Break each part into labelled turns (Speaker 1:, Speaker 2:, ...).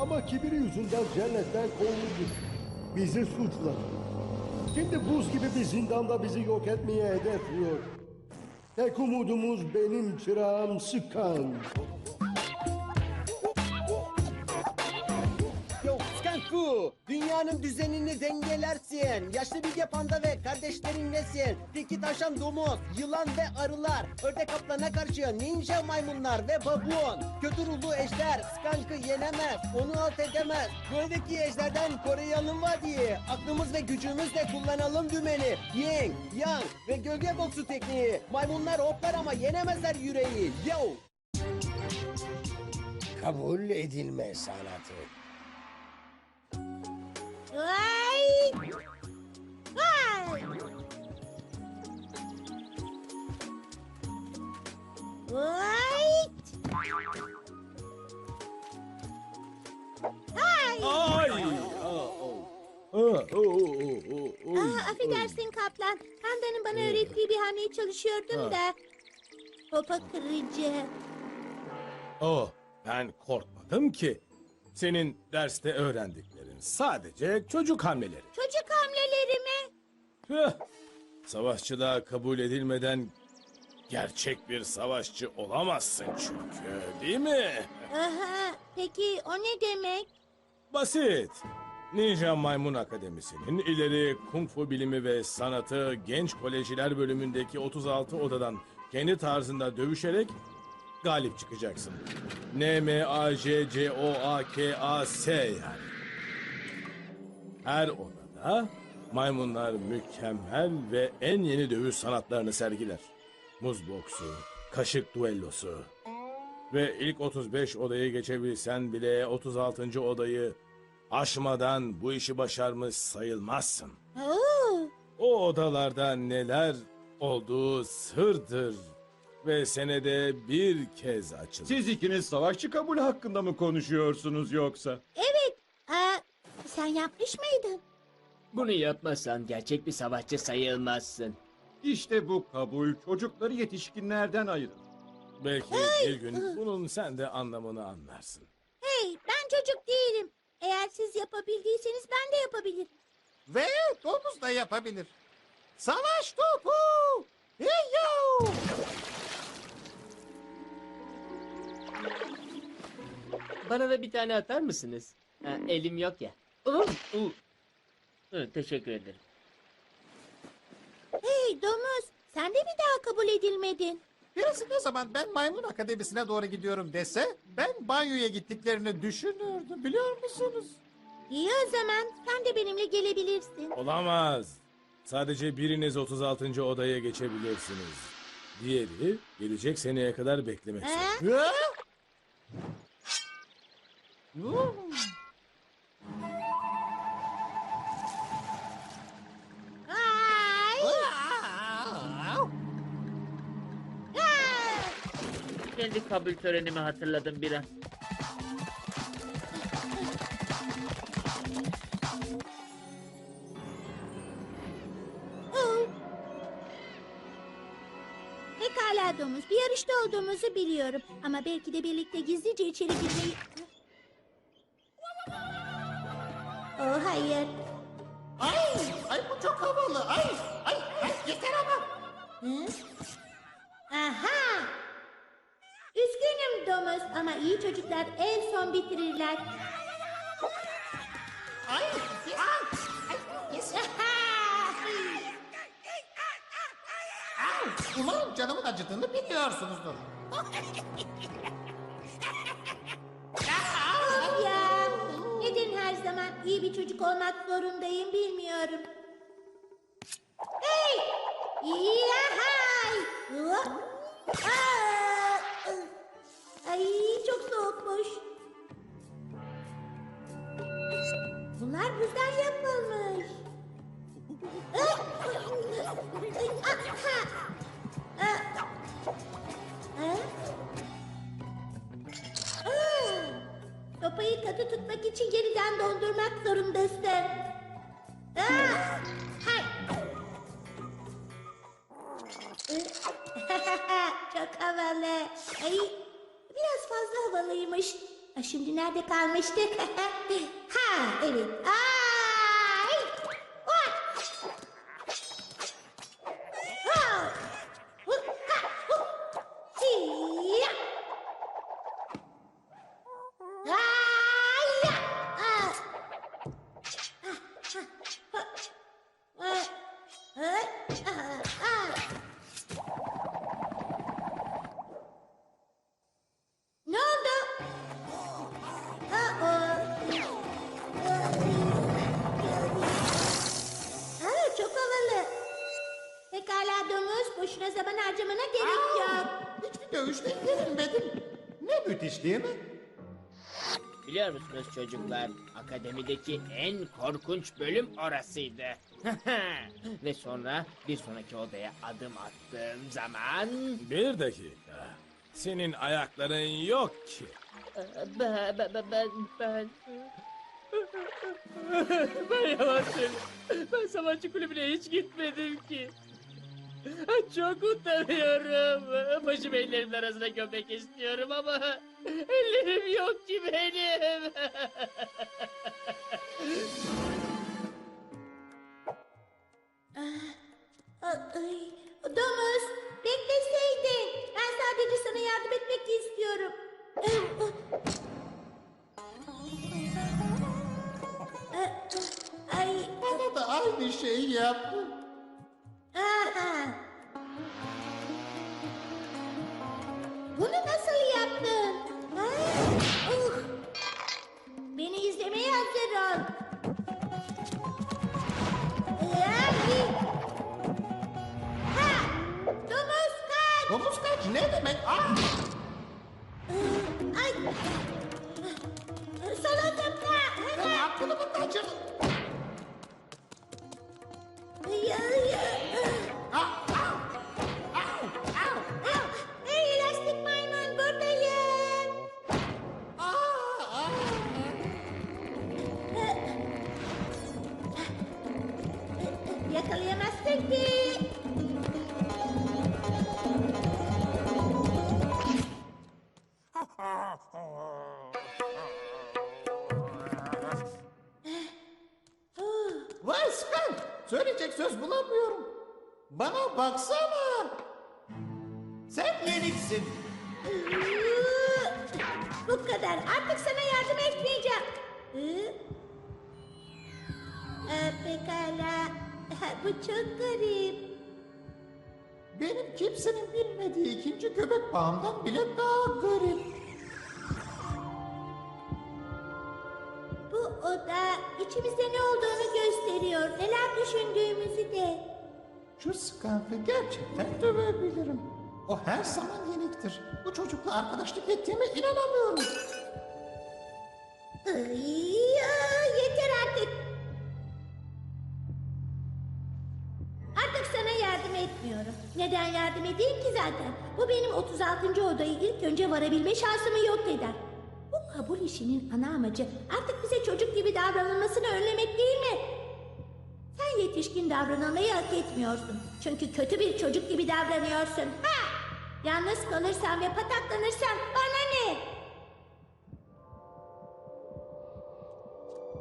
Speaker 1: Ama kibiri yüzünden cennetten kovuldu. Bizi suçladı. Şimdi buz gibi bir zindanda bizi yok etmeye hedefliyor. Tek umudumuz benim çırağım Sıkan.
Speaker 2: Skanku, dünyanın düzenini dengelersin. Yaşlı bilge panda ve kardeşlerinlesin. Tiki taşan domuz, yılan ve arılar. Ördek kaplana karşı ninja maymunlar ve babuon. Kötü ruhlu ejder Skank'ı yenemez, onu alt edemez. Göldeki ejderden koruyalım vadiyi. Aklımız ve gücümüzle kullanalım dümeni. Yin, yang ve gölge boksu tekniği. Maymunlar hoplar ama yenemezler yüreği. Yo!
Speaker 3: Kabul edilme sanatı.
Speaker 4: Kaplan. Panda'nın bana öğrettiği bir hamleyi çalışıyordum da. Topa kırıcı.
Speaker 5: Oh, ben korkmadım ki. Senin derste öğrendiklerin sadece çocuk hamleleri.
Speaker 4: Çocuk hamleleri mi?
Speaker 5: Tüh! Savaşçılığa kabul edilmeden gerçek bir savaşçı olamazsın çünkü, değil mi?
Speaker 4: Aha, peki o ne demek?
Speaker 5: Basit. Ninja Maymun Akademisi'nin ileri kung fu bilimi ve sanatı genç kolejiler bölümündeki 36 odadan kendi tarzında dövüşerek galip çıkacaksın. N M A J C O A K A S yani. Her odada maymunlar mükemmel ve en yeni dövüş sanatlarını sergiler. Muz boksu, kaşık duellosu, ve ilk 35 odayı geçebilsen bile 36. odayı aşmadan bu işi başarmış sayılmazsın.
Speaker 4: Oo,
Speaker 5: O odalarda neler olduğu sırdır ve senede bir kez açılır.
Speaker 6: Siz ikiniz savaşçı kabul hakkında mı konuşuyorsunuz yoksa?
Speaker 4: evet. Aa, sen yapmış mıydın?
Speaker 7: Bunu yapmazsan gerçek bir savaşçı sayılmazsın.
Speaker 6: İşte bu kabul çocukları yetişkinlerden ayırır.
Speaker 5: Belki bir gün bunun sen de anlamını anlarsın.
Speaker 4: Hey, ben çocuk değilim. Eğer siz yapabildiyseniz ben de yapabilirim.
Speaker 8: Ve domuz da yapabilir. Savaş topu! Hey yo!
Speaker 7: Bana da bir tane atar mısınız? Ha, elim yok ya. Uh, uh. Hı, teşekkür ederim.
Speaker 4: Hey domuz, sen de mi daha kabul edilmedin?
Speaker 8: Birisi ne zaman ben maymun akademisine doğru gidiyorum dese ben banyoya gittiklerini düşünürdüm biliyor musunuz?
Speaker 4: İyi o zaman, sen de benimle gelebilirsin.
Speaker 5: Olamaz. Sadece biriniz 36. odaya geçebilirsiniz. Diğeri gelecek seneye kadar beklemek zorunda.
Speaker 4: Ha?
Speaker 7: Kendi kabul törenimi hatırladım bir an.
Speaker 4: Oo. Pekala domuz, bir yarışta olduğumuzu biliyorum. Ama belki de birlikte gizlice içeri girmeyi... Oh hayır. Domuz ama iyi çocuklar en son bitirirler.
Speaker 8: Ay, umarım canımın acıdığını biliyorsunuzdur.
Speaker 4: Of ya! Neden her zaman iyi bir çocuk olmak zorundayım bilmiyorum. Hey! Yahay! Hop! Aa! Soğukmuş. Bunlar buzdan yapılmış. Ah! Ah! Ah! Sopayı katı tutmak için yeniden dondurmak zorundasın. Aa! Şimdi nerede kalmıştık? ha evet. Ay!
Speaker 8: Dövüşte yenilmedim. Ne müthiş değil mi?
Speaker 7: Biliyor musunuz çocuklar? Akademideki en korkunç bölüm orasıydı. Ve sonra bir sonraki odaya adım attığım zaman...
Speaker 5: Bir dakika. Senin ayakların yok ki.
Speaker 7: Ben, ben, ben, ben, ben... ben yalan söylüyorum. Ben savaşçı kulübüne hiç gitmedim ki. Çok utanıyorum. Başımı ellerimin arasına gömmek istiyorum ama ellerim yok ki benim.
Speaker 4: Bunu nasıl yaptın? Ha? Uh. Beni izlemeye hazır ol. Ha! Domuz kaç!
Speaker 8: Domuz kaç ne demek? Ah!
Speaker 4: Ay! Sola zıpla!
Speaker 8: Sen aklını mı kaçırdın?
Speaker 4: Ay,
Speaker 8: Söyleyecek söz bulamıyorum. Bana baksana. Sen yeniksin.
Speaker 4: Bu kadar. Artık sana yardım etmeyeceğim. Ee, pekala. Bu çok garip.
Speaker 8: Benim kimsenin bilmediği ikinci köpek bağımdan bile daha garip.
Speaker 4: İçimizde ne olduğunu gösteriyor. Neler düşündüğümüzü de.
Speaker 8: Şu skankı gerçekten dövebilirim. O her zaman yeniktir. Bu çocukla arkadaşlık ettiğime inanamıyorum.
Speaker 4: Ay, ya, yeter artık. Artık sana yardım etmiyorum. Neden yardım edeyim ki zaten? Bu benim 36. odayı ilk önce varabilme şansımı yok eder. Bu kabul işinin ana amacı artık bize çocuk gibi davranılmasını önlemek değil mi? Sen yetişkin davranılmayı hak etmiyorsun. Çünkü kötü bir çocuk gibi davranıyorsun. Ha! Yalnız kalırsan ve pataklanırsan bana ne?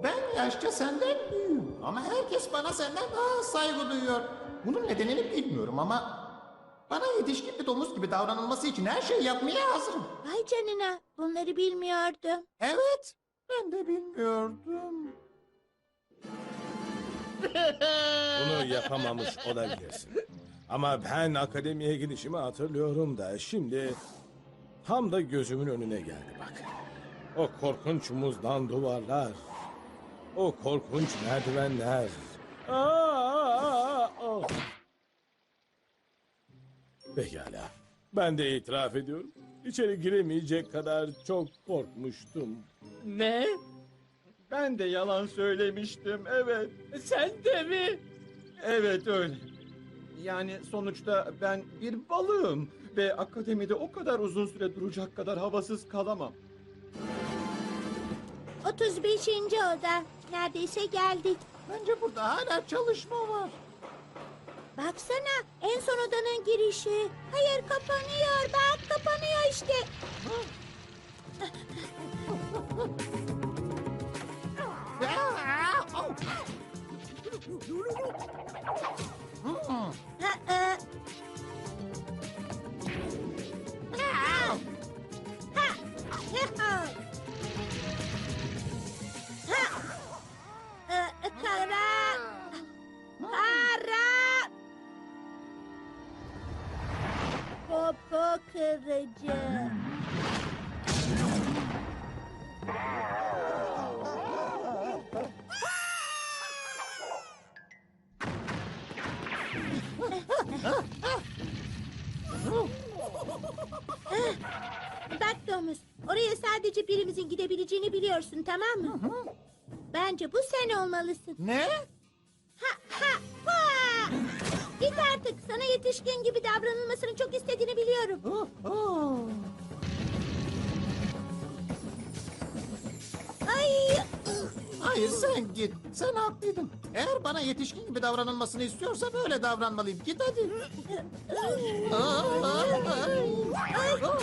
Speaker 8: Ben yaşça senden büyüğüm ama herkes bana senden daha saygı duyuyor. Bunun nedenini bilmiyorum ama bana yetişkin bir domuz gibi davranılması için her şeyi yapmaya hazırım.
Speaker 4: Vay canına bunları bilmiyordum.
Speaker 8: Evet, ben de bilmiyordum.
Speaker 5: Bunu yapamamış olabilirsin. Ama ben akademiye gidişimi hatırlıyorum da şimdi tam da gözümün önüne geldi bak. O korkunç muzdan duvarlar. O korkunç merdivenler. Aa, aa, aa. Pekala. Ben de itiraf ediyorum. İçeri giremeyecek kadar çok korkmuştum.
Speaker 7: Ne?
Speaker 6: Ben de yalan söylemiştim, evet.
Speaker 7: Sen de mi?
Speaker 6: Evet öyle. Yani sonuçta ben bir balığım ve akademide o kadar uzun süre duracak kadar havasız kalamam.
Speaker 4: 35. oda. Neredeyse geldik.
Speaker 8: Bence burada hala çalışma var.
Speaker 4: Baksana en son odanın girişi. Hayır kapanıyor. Bak kapanıyor işte. Ha, e, kırıcı. Bak domuz, oraya sadece birimizin gidebileceğini biliyorsun tamam mı? Bence bu sen olmalısın.
Speaker 8: Ne?
Speaker 4: Git artık, sana yetişkin gibi davranılmasını çok istediğini biliyorum.
Speaker 8: Oh, oh.
Speaker 4: Ay!
Speaker 8: Hayır sen git. Sen haklıydın. Eğer bana yetişkin gibi davranılmasını istiyorsa böyle davranmalıyım. Git hadi. Aa, ay. Oh.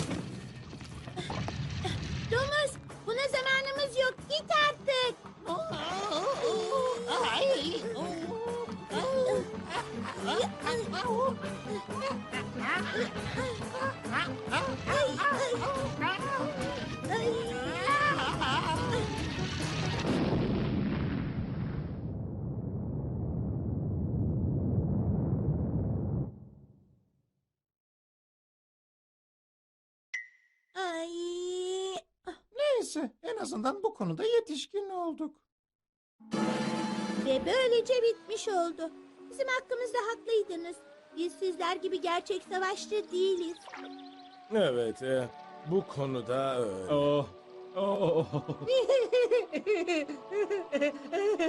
Speaker 4: Ay!
Speaker 8: Neyse en azından bu konuda yetişkin olduk.
Speaker 4: Ve böylece bitmiş oldu. Bizim hakkımızda haklıydınız. Biz sizler gibi gerçek savaşçı değiliz.
Speaker 5: Evet, e, bu konuda öyle.
Speaker 6: Oh. Oh.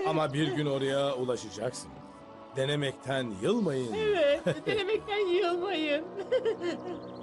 Speaker 5: Ama bir gün oraya ulaşacaksın. Denemekten yılmayın.
Speaker 7: Evet, denemekten yılmayın.